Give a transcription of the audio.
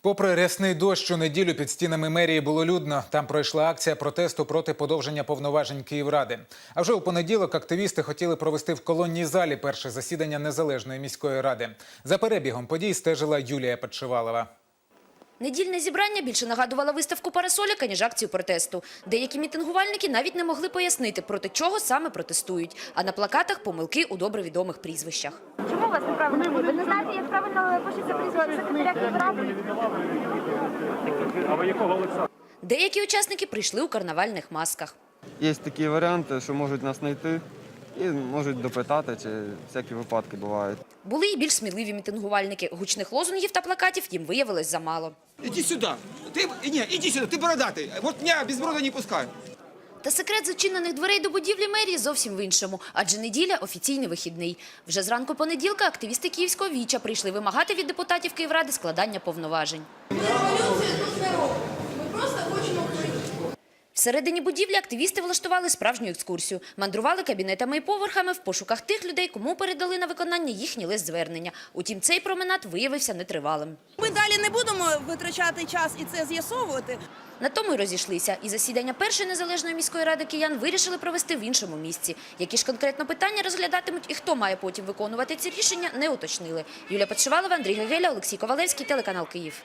Попри рясний дощ, щонеділю під стінами мерії було людно. Там пройшла акція протесту проти подовження повноважень Київради. А вже у понеділок активісти хотіли провести в колонній залі перше засідання незалежної міської ради. За перебігом подій стежила Юлія Подшивалова. Недільне зібрання більше нагадувало виставку парасоляка, ніж акцію протесту. Деякі мітингувальники навіть не могли пояснити, проти чого саме протестують. А на плакатах помилки у добре відомих прізвищах. Чому у вас неправильно? Ви не знаєте, як правильно пишеться прізвище А ви якого Олександра? Деякі учасники прийшли у карнавальних масках. Є такі варіанти, що можуть нас знайти і можуть допитати, чи всякі випадки бувають. Були й більш сміливі мітингувальники. Гучних лозунгів та плакатів їм виявилось замало. Иди сюда. Ты, не, иди сюда, ты бородатый. Вот меня без борода не пускай. Та секрет зачинених дверей до будівлі мерії зовсім в іншому, адже неділя – офіційний вихідний. Вже зранку понеділка активісти Київського віча прийшли вимагати від депутатів Київради складання повноважень. Всередині будівлі активісти влаштували справжню екскурсію. Мандрували кабінетами і поверхами в пошуках тих людей, кому передали на виконання їхній лист звернення. Утім, цей променад виявився нетривалим. Ми далі не будемо витрачати час і це з'ясовувати. На тому й розійшлися. І засідання першої незалежної міської ради киян вирішили провести в іншому місці. Які ж конкретно питання розглядатимуть і хто має потім виконувати ці рішення, не уточнили. Юлія Подшивалова, Андрій Гегеля, Олексій Ковалевський, телеканал Київ.